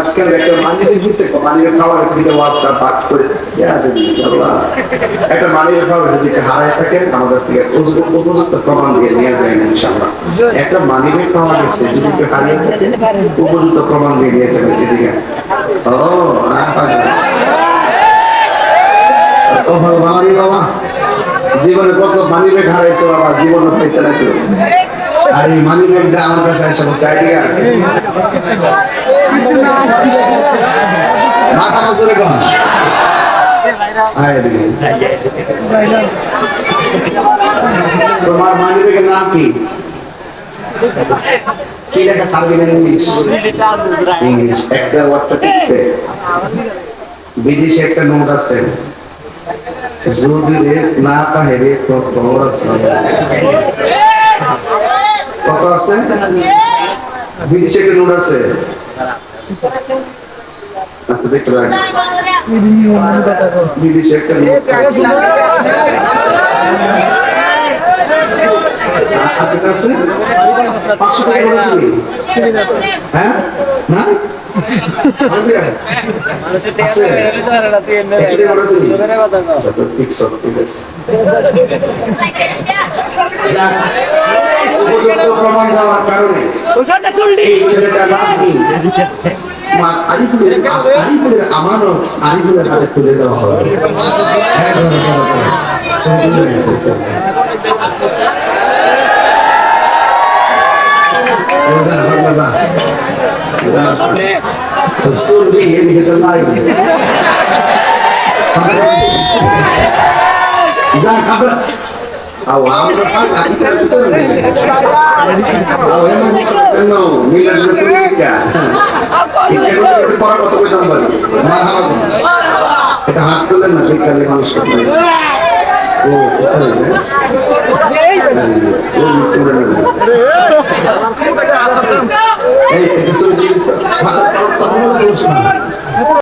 আজকাল একটা মানিয়ে দিচ্ছে মানিয়ে খাওয়া হয়েছে দিকে ওয়াজটা পাঠ করে। আছে একটা মানিয়ে খাওয়া দিকে হারায় আমার কাছ থেকে উপযুক্ত প্রমাণ দিয়ে নেওয়া যায় না একটা মানিয়ে খাওয়া গেছে যদি কেউ হারিয়ে উপযুক্ত প্রমাণ দিয়ে নিয়ে এদিকে। ও বাবা জীবনে কত মানি ব্যাগ হারাইছে বাবা, জীবনে পাইছে না কেউ। আর এই মানি ব্যাগটা আমার কাছে আছে চাই তোমার মানি ব্যাগের নাম কি? লেখা একটা বিদেশে একটা নোট আছে। যদি রে না পাহে রে, তোর খবর আছে। কত আছে? বিদেশে একটা নোট আছে। আচ্ছা দেখতে পারেন বিদেশে একটা পাঁচশো টাকা নোট হ্যাঁ? না? প্রমাণ দেওয়ার কারণে ছেলেটা মা আরিফুলের আরিফুলের আমারও আরিফুলের হাতে তুলে দেওয়া হবে হ্যাঁ, যা, বাবা, যা। যা। তো সুরবি, এদিকে তো লাগবে। যা, খাবার। এটা হাত তোলেন না ঠিক আছে মানুষ ও